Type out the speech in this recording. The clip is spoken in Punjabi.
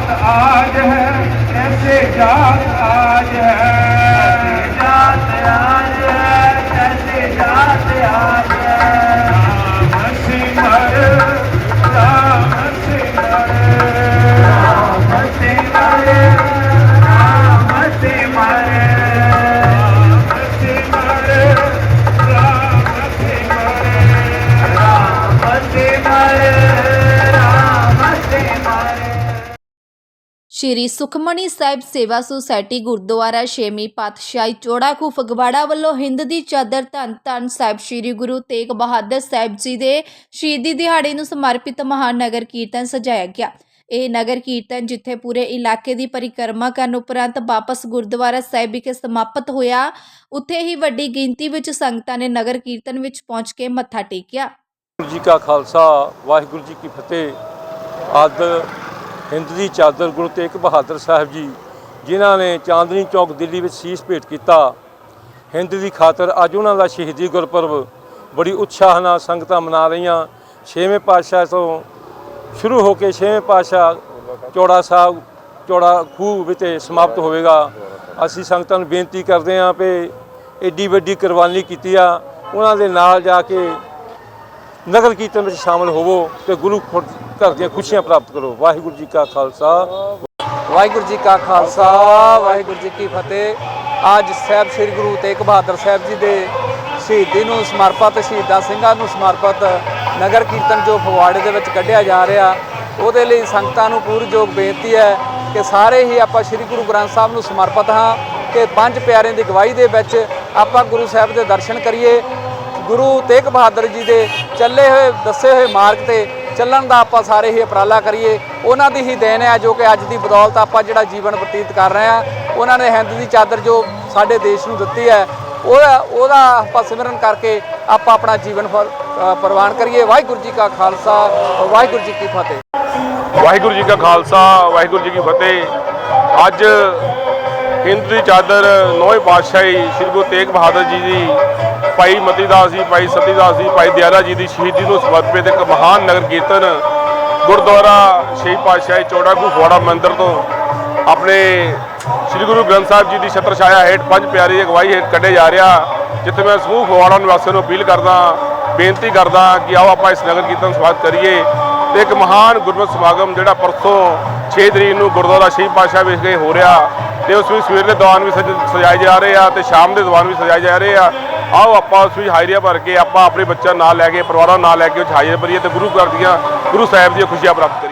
जात आज है ऐसे जात आज है जात आज ਸ਼੍ਰੀ ਸੁਖਮਣੀ ਸਾਹਿਬ ਸੇਵਾ ਸੁਸਾਇਟੀ ਗੁਰਦੁਆਰਾ ਛੇਵੀਂ ਪਾਤਸ਼ਾਹੀ ਚੋੜਾ ਖੂ ਫਗਵਾੜਾ ਵੱਲੋਂ ਹਿੰਦ ਦੀ ਚਾਦਰ ਧੰਨ ਧੰਨ ਸਾਹਿਬ ਸ਼੍ਰੀ ਗੁਰੂ ਤੇਗ ਬਹਾਦਰ ਸਾਹਿਬ ਜੀ ਦੇ ਸ਼ਹੀਦੀ ਦਿਹਾੜੇ ਨੂੰ ਸਮਰਪਿਤ ਮਹਾਨ ਕੀਰਤਨ ਸਜਾਇਆ ਗਿਆ। ਇਹ ਨਗਰ ਕੀਰਤਨ ਜਿੱਥੇ ਪੂਰੇ ਇਲਾਕੇ ਦੀ ਪਰਿਕਰਮਾ ਕਰਨ ਉਪਰੰਤ ਵਾਪਸ ਗੁਰਦੁਆਰਾ ਸਾਹਿਬ ਵਿਖੇ ਸਮਾਪਤ ਹੋਇਆ, ਉੱਥੇ ਹੀ ਵੱਡੀ ਗਿਣਤੀ ਵਿੱਚ ਸੰਗਤਾਂ ਨੇ ਨਗਰ ਕੀਰਤਨ ਵਿੱਚ ਪਹੁੰਚ ਕੇ ਮੱਥਾ ਟੇਕਿਆ। ਵਾਹਿਗੁਰੂ ਜੀ ਕਾ ਖਾਲਸਾ, ਵਾਹਿਗੁਰੂ ਜੀ ਕੀ ਫਤਿਹ। ਅੱਜ ਹਿੰਦ ਦੀ ਚਾਦਰ ਗੁਰੂ ਤੇਗ ਬਹਾਦਰ ਸਾਹਿਬ ਜੀ, ਜਿਨ੍ਹਾਂ ਨੇ ਚਾਂਦਨੀ ਚੌਕ ਦਿੱਲੀ ਵਿੱਚ ਸੀਸ ਭੇਟ ਕੀਤਾ। ਹਿੰਦ ਦੀ ਖਾਤਰ ਅੱਜ ਉਹਨਾਂ ਦਾ ਸ਼ਹੀਦੀ ਗੁਰਪੁਰਬ ਬੜੀ ਉਤਸ਼ਾਹ ਨਾਲ ਸੰਗਤਾਂ ਮਨਾ ਰਹੀਆਂ। ਛੇਵੇਂ ਪਾਤਸ਼ਾਹ ਤੋਂ ਸ਼ੁਰੂ ਹੋ ਕੇ ਛੇਵੇਂ ਪਾਤਸ਼ਾਹ ਚੌੜਾ ਸਾਹਿਬ, ਚੌੜਾ ਖੂਹ ਵਿੱਚ ਸਮਾਪਤ ਹੋਵੇਗਾ। ਅਸੀਂ ਸੰਗਤਾਂ ਨੂੰ ਬੇਨਤੀ ਕਰਦੇ ਹਾਂ ਕਿ ਐਡੀ ਵੱਡੀ ਕੁਰਬਾਨੀ ਕੀਤੀ ਆ। ਉਹਨਾਂ ਦੇ ਨਾਲ ਜਾ ਕੇ ਨਗਰ ਕੀਰਤਨ ਵਿੱਚ ਸ਼ਾਮਲ ਹੋਵੋ ਤੇ ਗੁਰੂ ਖੁ- ਘਰ ਦੀਆਂ ਖੁਸ਼ੀਆਂ ਪ੍ਰਾਪਤ ਕਰੋ। ਵਾਹਿਗੁਰੂ ਜੀ ਕਾ ਖਾਲਸਾ। ਵਾਹਿਗੁਰੂ ਜੀ ਕਾ ਖਾਲਸਾ, ਵਾਹਿਗੁਰੂ ਜੀ ਕੀ ਫਤਿਹ। ਅੱਜ ਸਾਹਿਬ ਸ੍ਰੀ ਗੁਰੂ ਤੇਗ ਬਹਾਦਰ ਸਾਹਿਬ ਜੀ ਦੇ ਸ਼ਹੀਦੀ ਨੂੰ ਸਮਰਪਿਤ, ਸ਼ਹੀਦਾਂ ਸਿੰਘਾਂ ਨੂੰ ਸਮਰਪਿਤ ਨਗਰ ਕੀਰਤਨ ਜੋ ਫਗਵਾੜੇ ਦੇ ਵਿੱਚ ਕੱਢਿਆ ਜਾ ਰਿਹਾ, ਉਹਦੇ ਲਈ ਸੰਗਤਾਂ ਨੂੰ ਪੂਰਜੋਗ ਬੇਨਤੀ ਹੈ ਕਿ ਸਾਰੇ ਹੀ ਆਪਾਂ ਸ੍ਰੀ ਗੁਰੂ ਗ੍ਰੰਥ ਸਾਹਿਬ ਨੂੰ ਸਮਰਪਿਤ ਹਾਂ ਕਿ ਪੰਜ ਪਿਆਰਿਆਂ ਦੀ ਗਵਾਹੀ ਦੇ ਵਿੱਚ ਆਪਾਂ ਗੁਰੂ ਸਾਹਿਬ ਦੇ ਦਰਸ਼ਨ ਕਰੀਏ। ਗੁਰੂ ਤੇਗ ਬਹਾਦਰ ਜੀ ਦੇ ਚੱਲੇ ਹੋਏ, ਦੱਸੇ ਹੋਏ ਮਾਰਗ ਤੇ ਚੱਲਣ ਦਾ ਆਪਾਂ ਸਾਰੇ ਹੀ ਉਪਰਾਲਾ ਕਰੀਏ। ਉਹਨਾਂ ਦੀ ਹੀ ਦੇਣ ਹੈ ਜੋ ਕਿ ਅੱਜ ਦੀ ਬਦੌਲਤ ਆਪਾਂ ਜਿਹੜਾ ਜੀਵਨ ਬਤੀਤ ਕਰ ਰਹੇ ਹਾਂ। ਉਹਨਾਂ ਨੇ ਹਿੰਦ ਦੀ ਚਾਦਰ ਜੋ ਸਾਡੇ ਦੇਸ਼ ਨੂੰ ਦਿੱਤੀ ਹੈ ਉਹਦਾ ਉਹਦਾ ਆਪਾਂ ਸਿਮਰਨ ਕਰਕੇ ਆਪਾਂ ਆਪਣਾ ਜੀਵਨ ਫਲ ਪ੍ਰਵਾਨ ਕਰੀਏ। ਵਾਹਿਗੁਰੂ ਜੀ ਕਾ ਖਾਲਸਾ, ਵਾਹਿਗੁਰੂ ਜੀ ਕੀ ਫਤਿਹ। ਵਾਹਿਗੁਰੂ ਜੀ ਕਾ ਖਾਲਸਾ, ਵਾਹਿਗੁਰੂ ਜੀ ਕੀ ਫਤਿਹ। ਅੱਜ ਹਿੰਦ ਦੀ ਚਾਦਰ ਨੌਵੇਂ ਪਾਤਸ਼ਾਹੀ ਸ੍ਰੀ ਗੁਰੂ ਤੇਗ ਬਹਾਦਰ ਜੀ ਦੀ ਭਾਈ ਮਤੀਦਾਸ ਜੀ, ਭਾਈ ਸਤੀਦਾਸ ਜੀ, ਭਾਈ ਦਿਆਲਾ ਜੀ ਦੀ ਸ਼ਹੀਦੀ ਨੂੰ ਸਮਰਪਿਤ ਇੱਕ ਮਹਾਨ ਨਗਰ ਕੀਰਤਨ ਗੁਰਦੁਆਰਾ ਸ਼ਹੀਦ ਪਾਤਸ਼ਾਹੀ ਚੌੜਾ ਗੁਰੂ ਫੋੜਾ ਮੰਦਿਰ ਤੋਂ ਆਪਣੇ ਸ੍ਰੀ ਗੁਰੂ ਗ੍ਰੰਥ ਸਾਹਿਬ ਜੀ ਦੀ ਛਤਰ ਛਾਇਆ ਹੇਠ ਪੰਜ ਪਿਆਰੀ ਅਗਵਾਈ ਹੇਠ ਕੱਢੇ ਜਾ ਰਿਹਾ, ਜਿੱਥੇ ਮੈਂ ਸਮੂਹ ਫਵਾੜਾ ਨਿਵਾਸੀਆਂ ਨੂੰ ਅਪੀਲ ਕਰਦਾ, ਬੇਨਤੀ ਕਰਦਾ ਕਿ ਆਓ ਆਪਾਂ ਇਸ ਨਗਰ ਕੀਰਤਨ ਸਮਾਪਤ ਕਰੀਏ ਤੇ ਇੱਕ ਮਹਾਨ ਗੁਰਮਤਿ ਸਮਾਗਮ ਜਿਹੜਾ ਪਰਸੋਂ 6 ਤਰੀਕ ਨੂੰ ਗੁਰਦੁਆਰਾ ਸ਼ਹੀਦ ਪਾਤਸ਼ਾਹ ਵਿਖੇ ਹੋ ਰਿਹਾ। ਤੇ ਉਸ ਵਿੱਚ ਸਵੇਰ ਦੇ ਦੌਰਾਨ ਵੀ ਸਜ- ਸਜਾਏ ਜਾ ਰਹੇ ਆ ਤੇ ਸ਼ਾਮ ਦੇ ਦੌਰਾਨ ਵੀ ਸਜਾਏ ਜਾ ਰਹੇ ਆ। ਆਓ ਆਪਾਂ ਉਸ ਵਿੱਚ ਹਾਜ਼ਰੀਆਂ ਭਰ ਕੇ ਆਪਾਂ ਆਪਣੇ ਬੱਚਿਆਂ ਨਾਲ ਲੈ ਕੇ, ਪਰਿਵਾਰਾਂ ਨਾਲ ਲੈ ਕੇ ਉਸ ਹਾਜ਼ਰੀਆਂ ਭਰੀਏ ਤੇ ਗੁਰੂ ਘਰ ਦੀਆਂ, ਗੁਰੂ ਸਾਹਿਬ ਦੀਆਂ ਖੁਸ਼ੀਆਂ ਪ੍ਰਾਪਤ ਕਰੀਏ।